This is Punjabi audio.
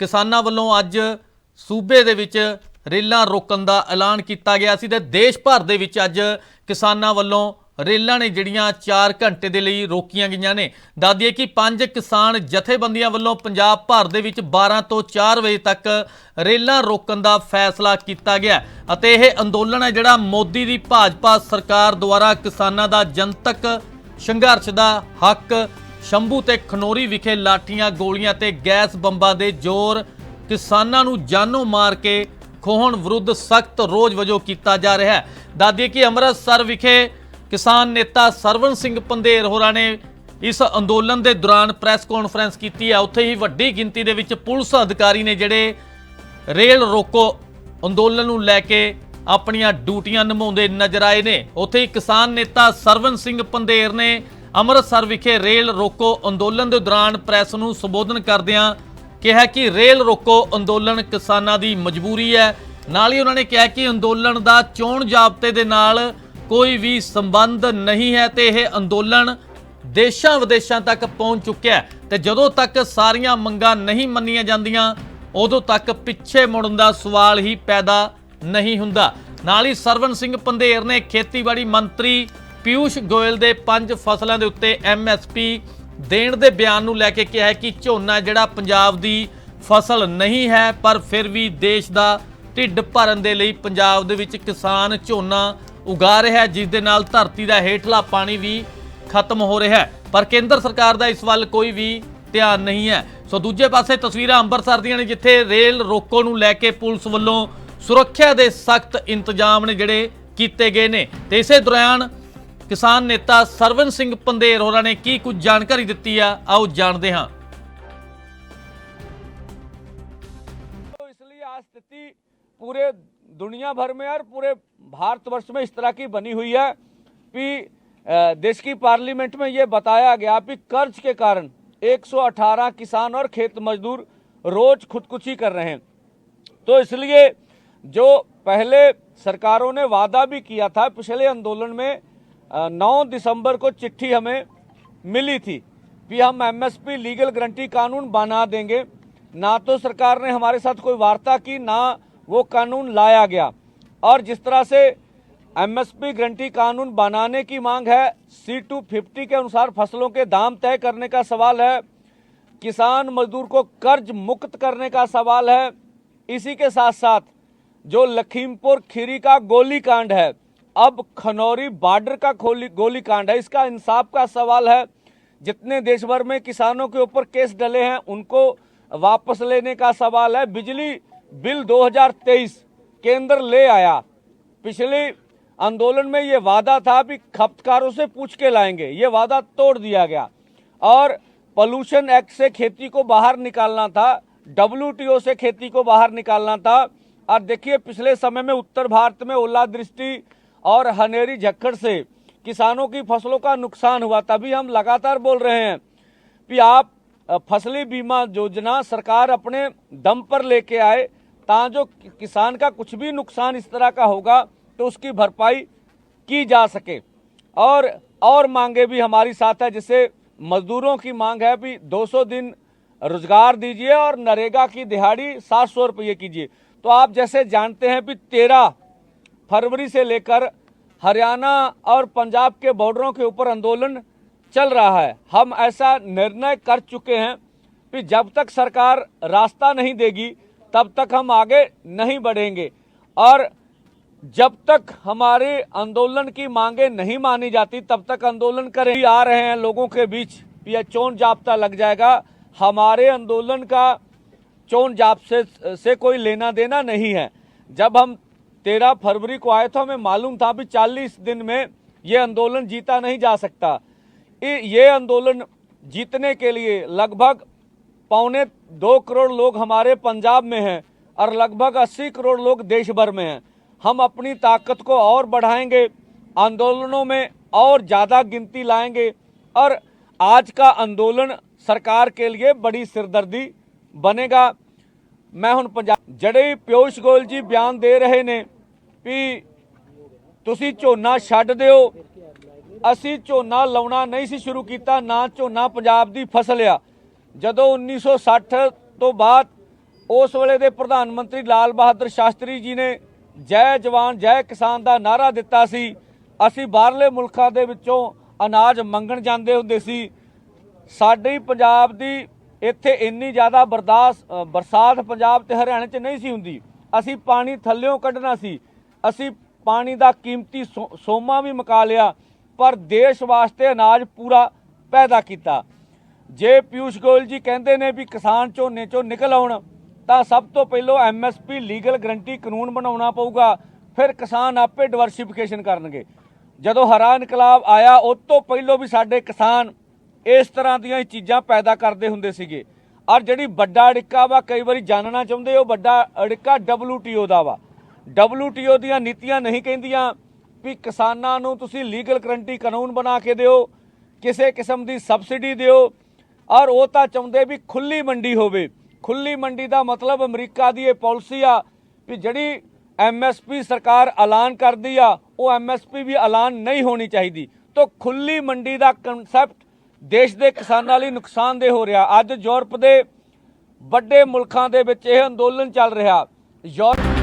ਕਿਸਾਨਾਂ ਵੱਲੋਂ ਅੱਜ ਸੂਬੇ ਦੇ ਵਿੱਚ ਰੇਲਾਂ ਰੋਕਣ ਦਾ ਐਲਾਨ ਕੀਤਾ ਗਿਆ ਸੀ ਤੇ ਦੇਸ਼ ਭਰ ਦੇ ਵਿੱਚ ਅੱਜ ਕਿਸਾਨਾਂ ਵੱਲੋਂ ਰੇਲਾਂ ਨੇ ਜਿਹੜੀਆਂ 4 ਘੰਟੇ ਦੇ ਲਈ ਰੋਕੀਆਂ ਗਈਆਂ ਨੇ। ਦੱਸਦੀਏ ਕਿ ਪੰਜ ਕਿਸਾਨ ਜਥੇਬੰਦੀਆਂ ਵੱਲੋਂ ਪੰਜਾਬ ਭਰ ਦੇ ਵਿੱਚ 12 ਤੋਂ 4 ਵਜੇ ਤੱਕ ਰੇਲਾਂ ਰੋਕਣ ਦਾ ਫੈਸਲਾ ਕੀਤਾ ਗਿਆ ਅਤੇ ਇਹ ਅੰਦੋਲਨ ਹੈ ਜਿਹੜਾ ਮੋਦੀ ਦੀ ਭਾਜਪਾ ਸਰਕਾਰ ਦੁਆਰਾ ਕਿਸਾਨਾਂ ਦਾ ਜਨਤਕ ਸੰਘਰਸ਼ ਦਾ ਹੱਕ ਸ਼ੰਭੂ ਤੇ ਖਨੋਰੀ ਵਿਖੇ ਲਾਠੀਆਂ, ਗੋਲੀਆਂ ਤੇ ਗੈਸ ਬੰਬਾਂ ਦੇ ਜ਼ੋਰ ਕਿਸਾਨਾਂ ਨੂੰ ਜਾਨੋਂ ਮਾਰ ਕੇ ਖੋਹਣ ਵਿਰੁੱਧ ਸਖਤ ਰੋਜ ਵਜੋਂ ਕੀਤਾ ਜਾ ਰਿਹਾ ਹੈ। ਦਾਦੀ ਕਿ ਅੰਮ੍ਰਿਤਸਰ ਵਿਖੇ ਕਿਸਾਨ ਨੇਤਾ ਸਰਵਨ ਸਿੰਘ ਪੰਧੇਰ ਹੋਰਾਂ ਨੇ ਇਸ ਅੰਦੋਲਨ ਦੇ ਦੌਰਾਨ ਪ੍ਰੈਸ ਕਾਨਫਰੰਸ ਕੀਤੀ ਹੈ। ਉੱਥੇ ਹੀ ਵੱਡੀ ਗਿਣਤੀ ਦੇ ਵਿੱਚ ਪੁਲਿਸ ਅਧਿਕਾਰੀ ਨੇ ਜਿਹੜੇ ਰੇਲ ਰੋਕੋ ਅੰਦੋਲਨ ਨੂੰ ਲੈ ਕੇ ਆਪਣੀਆਂ ਡਿਊਟੀਆਂ ਨਿਭਾਉਂਦੇ ਨਜ਼ਰ ਆਏ ਨੇ। ਉੱਥੇ ਹੀ ਕਿਸਾਨ ਨੇਤਾ ਸਰਵਨ ਸਿੰਘ ਪੰਧੇਰ ਨੇ ਅੰਮ੍ਰਿਤਸਰ ਵਿਖੇ ਰੇਲ ਰੋਕੋ ਅੰਦੋਲਨ ਦੇ ਦੌਰਾਨ ਪ੍ਰੈਸ ਨੂੰ ਸੰਬੋਧਨ ਕਰਦਿਆਂ ਕਿਹਾ ਕਿ ਰੇਲ ਰੋਕੋ ਅੰਦੋਲਨ ਕਿਸਾਨਾਂ ਦੀ ਮਜਬੂਰੀ ਹੈ। ਨਾਲ ਹੀ ਉਹਨਾਂ ਨੇ ਕਿਹਾ ਕਿ ਅੰਦੋਲਨ ਦਾ ਚੋਣ ਜਾਬਤੇ ਦੇ ਨਾਲ ਕੋਈ ਵੀ ਸੰਬੰਧ ਨਹੀਂ ਹੈ ਤੇ ਇਹ ਅੰਦੋਲਨ ਦੇਸ਼ਾਂ ਵਿਦੇਸ਼ਾਂ ਤੱਕ ਪਹੁੰਚ ਚੁੱਕਿਆ ਹੈ। ਤੇ ਜਦੋਂ ਤੱਕ ਸਾਰੀਆਂ ਮੰਗਾਂ ਨਹੀਂ ਮੰਨੀਆਂ ਜਾਂਦੀਆਂ, ਉਦੋਂ ਤੱਕ ਪਿੱਛੇ ਮੁੜਨ ਦਾ ਸਵਾਲ ਹੀ ਪੈਦਾ ਨਹੀਂ ਹੁੰਦਾ। ਨਾਲ ਹੀ ਸਰਵਨ ਸਿੰਘ ਪੰਧੇਰ ਨੇ ਖੇਤੀਬਾੜੀ ਮੰਤਰੀ ਪਿਊਸ਼ ਗੋਇਲ ਦੇ ਪੰਜ ਫਸਲਾਂ ਦੇ ਉੱਤੇ ਐਮਐਸਪੀ ਦੇਣ ਦੇ ਬਿਆਨ ਨੂੰ ਲੈ ਕੇ ਕਿਹਾ ਹੈ ਕਿ ਝੋਨਾ ਜਿਹੜਾ ਪੰਜਾਬ ਦੀ ਫਸਲ ਨਹੀਂ ਹੈ, ਪਰ ਫਿਰ ਵੀ ਦੇਸ਼ ਦਾ ਢਿੱਡ ਭਰਨ ਦੇ ਲਈ ਪੰਜਾਬ ਦੇ ਵਿੱਚ ਕਿਸਾਨ ਝੋਨਾ ਉਗਾ ਰਿਹਾ ਹੈ ਜਿਸ ਦੇ ਨਾਲ ਧਰਤੀ ਦਾ ਹੇਠਲਾ ਪਾਣੀ ਵੀ ਖਤਮ ਹੋ ਰਿਹਾ ਹੈ। ਪਰ ਕੇਂਦਰ ਸਰਕਾਰ ਦਾ ਇਸ ਵੱਲ ਕੋਈ ਵੀ ਧਿਆਨ ਨਹੀਂ ਹੈ। ਸੋ ਦੂਜੇ ਪਾਸੇ ਤਸਵੀਰਾਂ ਅੰਮ੍ਰਿਤਸਰ ਦੀਆਂ ਨੇ, ਜਿੱਥੇ ਰੇਲ ਰੋਕੋ ਨੂੰ ਲੈ ਕੇ ਪੁਲਿਸ ਵੱਲੋਂ ਸੁਰੱਖਿਆ ਦੇ ਸਖਤ ਇੰਤਜ਼ਾਮ ਨੇ ਜਿਹੜੇ ਕੀਤੇ ਗਏ ਨੇ। ਤੇ ਇਸੇ ਦੌਰਾਨ ਕਿਸਾਨ ਨੇਤਾ ਸਰਵਨ ਸਿੰਘ ਪੰਧੇਰ ਹੋਰਾਂ ਨੇ ਕੀ ਕੁਝ ਜਾਣਕਾਰੀ ਦਿੱਤੀ ਆ ਆਓ ਜਾਣਦੇ ਹਾਂ तो इसलिए आज स्थिति पूरे दुनिया भर में और पूरे भारतवर्ष में इस तरह की बनी हुई है कि अ, देश की पार्लियामेंट में ये बताया गया कि कर्ज के कारण 118 किसान और खेत मजदूर रोज खुदकुशी कर रहे हैं तो इसलिए जो पहले सरकारों ने वादा भी किया था पिछले आंदोलन में अ, 9 दिसंबर को चिट्ठी हमें मिली थी कि हम एमएसपी लीगल गारंटी कानून बना देंगे। ना तो सरकार ने हमारे साथ कोई वार्ता की, ना वो कानून लाया गया। और जिस तरह से एमएसपी गारंटी कानून बनाने की मांग है सी टू फिफ्टी के अनुसार फ़सलों के दाम तय करने का सवाल है, किसान मजदूर को कर्ज मुक्त करने का सवाल है, इसी के साथ साथ जो लखीमपुर खीरी का गोली कांड है अब खनौरी बॉर्डर का गोली कांड है। इसका इंसाफ का सवाल है। जितने देश भर में किसानों के ऊपर केस डले हैं, उनको वापस लेने का सवाल है। बिजली बिल 2023 केंद्र ले आया। पिछले आंदोलन में ये वादा था कि खपतकारों से पूछ के लाएँगे। ये वादा तोड़ दिया गया। और पोल्यूशन एक्ट से खेती को बाहर निकालना था। डब्ल्यू से खेती को बाहर निकालना था। और देखिए, पिछले समय में उत्तर भारत में ओलावृष्टि और हनेरी झक्कड़ से किसानों की फ़सलों का नुकसान हुआ, तभी हम लगातार बोल रहे हैं कि आप फसली बीमा योजना सरकार अपने दम पर लेके आए ता जो किसान का कुछ भी नुकसान इस तरह का होगा तो उसकी भरपाई की जा सके। और और मांगे भी हमारी साथ है, जैसे मजदूरों की मांग है भी 200 दिन रोज़गार दीजिए और नरेगा की दिहाड़ी सात सौ रुपये कीजिए। तो आप जैसे जानते हैं कि तेरह फरवरी से लेकर हरियाणा और पंजाब के बॉर्डरों के ऊपर आंदोलन चल रहा है। हम ऐसा निर्णय कर चुके हैं कि जब तक सरकार रास्ता नहीं देगी, तब तक हम आगे नहीं बढ़ेंगे। और जब तक हमारे आंदोलन की मांगे नहीं मानी जाती, तब तक आंदोलन करें। आ रहे हैं लोगों के बीच यह चोन जाप्ता लग जाएगा। हमारे आंदोलन का चोन जाप से से कोई लेना देना नहीं है। जब हम तेरह फरवरी को आया था, हमें मालूम था अभी चालीस दिन में ये आंदोलन जीता नहीं जा सकता। ये आंदोलन जीतने के लिए लगभग पौने दो करोड़ लोग हमारे पंजाब में हैं और लगभग अस्सी करोड़ लोग देश भर में हैं। हम अपनी ताकत को और बढ़ाएँगे, आंदोलनों में और ज़्यादा गिनती लाएँगे और आज का आंदोलन सरकार के लिए बड़ी सिरदर्दी बनेगा। मैं हूँ पंजाब जड़े पीयूष गोयल जी बयान दे रहे ने। ਵੀ ਤੁਸੀਂ ਝੋਨਾ ਛੱਡ ਦਿਓ। ਅਸੀਂ ਝੋਨਾ ਲਾਉਣਾ ਨਹੀਂ ਸੀ ਸ਼ੁਰੂ ਕੀਤਾ, ਨਾ ਝੋਨਾ ਪੰਜਾਬ ਦੀ ਫਸਲ ਆ। ਜਦੋਂ 1960 ਤੋਂ ਬਾਅਦ ਉਸ ਵੇਲੇ ਦੇ ਪ੍ਰਧਾਨ ਮੰਤਰੀ ਲਾਲ ਬਹਾਦਰ ਸ਼ਾਸਤਰੀ ਜੀ ਨੇ ਜੈ ਜਵਾਨ, ਜੈ ਕਿਸਾਨ ਦਾ ਨਾਰਾ ਦਿੱਤਾ ਸੀ, ਅਸੀਂ ਬਾਹਰਲੇ ਮੁਲਕਾਂ ਦੇ ਵਿੱਚੋਂ ਅਨਾਜ ਮੰਗਣ ਜਾਂਦੇ ਹੁੰਦੇ ਸੀ। ਸਾਡੀ ਪੰਜਾਬ ਦੀ ਇੱਥੇ ਇੰਨੀ ਜ਼ਿਆਦਾ ਬਰਦਾਸ਼ਤ ਬਰਸਾਤ ਪੰਜਾਬ ਤੇ ਹਰਿਆਣੇ 'ਚ ਨਹੀਂ ਸੀ ਹੁੰਦੀ। ਅਸੀਂ ਪਾਣੀ ਥੱਲਿਓਂ ਕੱਢਣਾ ਸੀ। ਅਸੀਂ ਪਾਣੀ ਦਾ ਕੀਮਤੀ ਸੋ- ਸੋਮਾ ਵੀ ਮੁਕਾ ਲਿਆ, ਪਰ ਦੇਸ਼ ਵਾਸਤੇ ਅਨਾਜ ਪੂਰਾ ਪੈਦਾ ਕੀਤਾ। ਜੇ ਪਿਊਸ਼ ਗੋਇਲ ਜੀ ਕਹਿੰਦੇ ਨੇ ਵੀ ਕਿਸਾਨ ਝੋਨੇ ਚੋਂ ਨਿਕਲ ਆਉਣ, ਤਾਂ ਸਭ ਤੋਂ ਪਹਿਲਾਂ ਐਮਐਸਪੀ ਲੀਗਲ ਗਰੰਟੀ ਕਾਨੂੰਨ ਬਣਾਉਣਾ ਪਊਗਾ, ਫਿਰ ਕਿਸਾਨ ਆਪੇ ਡਿਵਰਸਿਫਿਕੇਸ਼ਨ ਕਰਨਗੇ। ਜਦੋਂ ਹਰਾ ਇਨਕਲਾਬ ਆਇਆ, ਉਸ ਤੋਂ ਪਹਿਲਾਂ ਵੀ ਸਾਡੇ ਕਿਸਾਨ ਇਸ ਤਰ੍ਹਾਂ ਦੀਆਂ ਹੀ ਚੀਜ਼ਾਂ ਪੈਦਾ ਕਰਦੇ ਹੁੰਦੇ ਸੀਗੇ। ਔਰ ਜਿਹੜੀ ਵੱਡਾ ਅੜਿੱਕਾ ਵਾ, ਕਈ ਵਾਰੀ ਜਾਣਨਾ ਚਾਹੁੰਦੇ, ਉਹ ਵੱਡਾ ਅੜਿੱਕਾ WTO ਦਾ ਵਾ। WTO ਦੀਆਂ ਨੀਤੀਆਂ ਨਹੀਂ ਕਹਿੰਦੀਆਂ ਵੀ ਕਿਸਾਨਾਂ ਨੂੰ ਤੁਸੀਂ ਲੀਗਲ ਗਰੰਟੀ ਕਾਨੂੰਨ ਬਣਾ ਕੇ ਦਿਓ, ਕਿਸੇ ਕਿਸਮ ਦੀ ਸਬਸਿਡੀ ਦਿਓ, ਔਰ ਉਹ ਤਾਂ ਚਾਹੁੰਦੇ ਵੀ ਖੁੱਲੀ ਮੰਡੀ ਹੋਵੇ। ਖੁੱਲੀ ਮੰਡੀ ਦਾ ਮਤਲਬ ਅਮਰੀਕਾ ਦੀ ਇਹ ਪਾਲਿਸੀ ਆ ਵੀ ਜਿਹੜੀ ਐਮਐਸਪੀ ਸਰਕਾਰ ਐਲਾਨ ਕਰਦੀ ਆ, ਉਹ ਐਮਐਸਪੀ ਵੀ ਐਲਾਨ ਨਹੀਂ ਹੋਣੀ ਚਾਹੀਦੀ। ਤਾਂ ਖੁੱਲੀ ਮੰਡੀ ਦਾ ਕਨਸੈਪਟ ਦੇਸ਼ ਦੇ ਕਿਸਾਨਾਂ ਲਈ ਨੁਕਸਾਨਦੇਹ ਹੋ ਰਿਹਾ। ਅੱਜ ਯੂਰਪ ਦੇ ਵੱਡੇ ਮੁਲਕਾਂ ਦੇ ਵਿੱਚ ਇਹ ਅੰਦੋਲਨ ਚੱਲ ਰਿਹਾ। ਯੂਰਪ